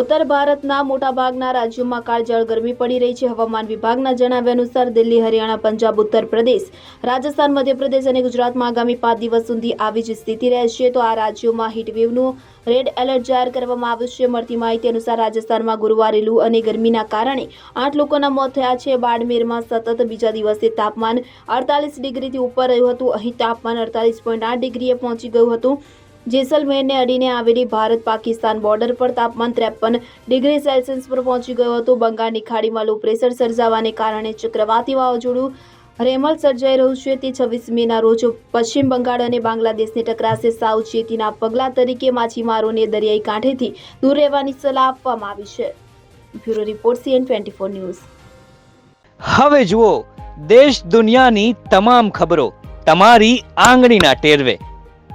ઉત્તર ભારતના મોટાભાગના રાજ્યોમાં કાળઝાળ ગરમી પડી રહી છે. હવામાન વિભાગના જણાવ્યા અનુસાર દિલ્હી, હરિયાણા, પંજાબ, ઉત્તર પ્રદેશ, રાજસ્થાન, મધ્યપ્રદેશ અને ગુજરાતમાં આગામી પાંચ દિવસ સુધી આવી જ સ્થિતિ રહેશે. તો આ રાજ્યોમાં હીટવેવનું રેડ એલર્ટ જાહેર કરવામાં આવ્યું છે. મળતી માહિતી અનુસાર રાજસ્થાનમાં ગુરુવારે લૂ અને ગરમીના કારણે આઠ લોકોના મોત થયા છે. બાડમેરમાં સતત બીજા દિવસે તાપમાન અડતાલીસ ડિગ્રીથી ઉપર રહ્યું હતું. અહીં તાપમાન અડતાલીસ પોઈન્ટ આઠ ડિગ્રીએ પહોંચી ગયું હતું. જેસલમેરને અડીને આવેલી ભારત પાકિસ્તાન બોર્ડર પર તાપમાન ત્રેપન ડિગ્રી સેલ્સિયસ પર પહોંચી ગયું હતું. બંગાળની ખાડીમાં લો પ્રેશર સર્જાવાને કારણે ચક્રવાતી વાવાઝોડું રેમલ સર્જાઈ રહ્યું છે. તે છવ્વીસ મેના રોજ પશ્ચિમ બંગાળ અને બાંગ્લાદેશને ટકરાશે સાવચેતીના પગલાં તરીકે માછીમારોને દરિયાઈ કાંઠેથી દૂર રહેવાની સલાહ આપવામાં આવી છે. Bureau report CN twenty four news. હવે જુઓ, દેશ દુનિયાની તમામ ખબરો, તમારી આંગળીના ટેરવે.